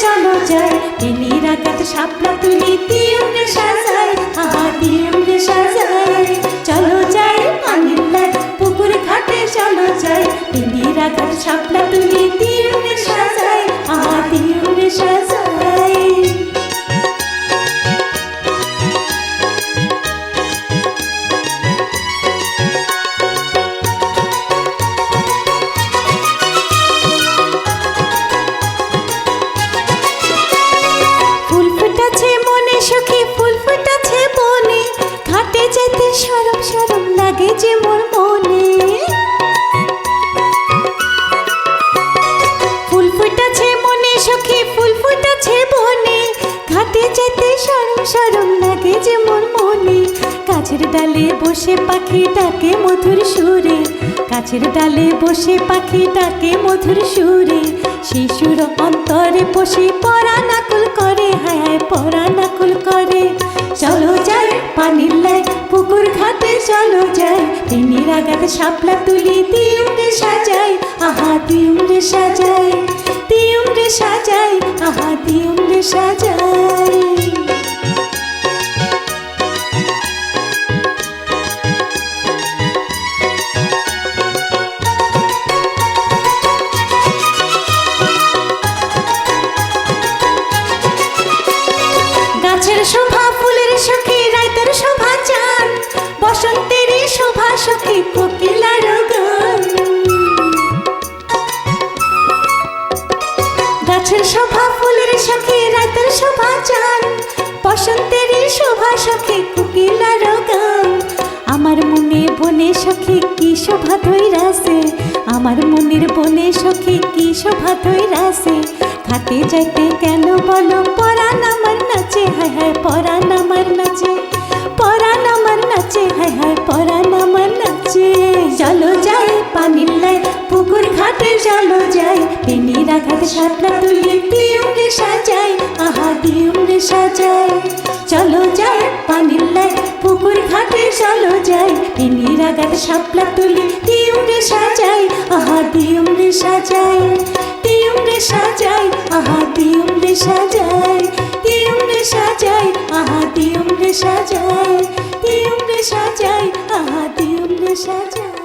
সমাচার তিনি রাখাত সাপলা তুলি দিও রে সাজায়। আহা দিও রে সাজায়। চলো যাই পানির পুকুর ঘাটে চলো যাই। তিনি রাখাত সাপলা তুলি দিও রে সাজায়। মনে সখী ফুল ফুটাছে বনে ঘাটে যেতে সরম সরম লাগে যে মোর মনে। ফুল মনে ফুল ফুটাছে বনে ঘাটে যেতে সরম সরম লাগে যে মোর মনে। গাছের ডালে বসে পাখি ডাকে মধুর সুরে গাছের ডালে বসে পাখি ডাকে মধুর সুরে, শিশুর অন্তরে বসে পরা নাকুল করে, হায় হায় পরা নাকুল করে। চলো যাই পানির লাই, পুকুর ঘাটে চলো যাই তিমির আগাতে শাপলা তুলি দিউরে সাজাই, আহা দিউরে সাজাই দিউরে সাজাই, আহা দিউরে সাজাই। গাছের শোভা, ফুলের সখী, রাইতের শোভা চান। বসন্তের শোভা সখী, কোকিলার গান। গাছের শোভা, ফুলের সখী, রাইতের শোভা চান। বসন্তের শোভা সখী, কোকিলার গান। আমার মনে বনে সখী, কি শোভা ধৈরাসে আমার মনের বনে সখী, কি শোভা ধৈরাসে খাতে যাইতে কেন বলো, পরাণ আমার নাচে, হায় হায় পরাণ আমার নাচে, পরাণ আমার নাচে, হায় হায় পরাণ আমার নাচে। চলো যায় পানির লাই, পুকুর ঘাটে চলো যায় পেনিরা ঘাটে সাতলা তুলি দিউরে সাজাই আহা দিউরে সাজাই চলো যায় পানির লাই, পুকুর ঘাটে চলো যায় পেনিরা ঘাটে সাপলা তুলি দিউরে সাজাই আহা দিউরে সাজাই দিউরে সাজাই আহা দিউরে সাজাই আহা দিউরে সাজাই দিউরে সাজাই আহা দিউরে সাজাই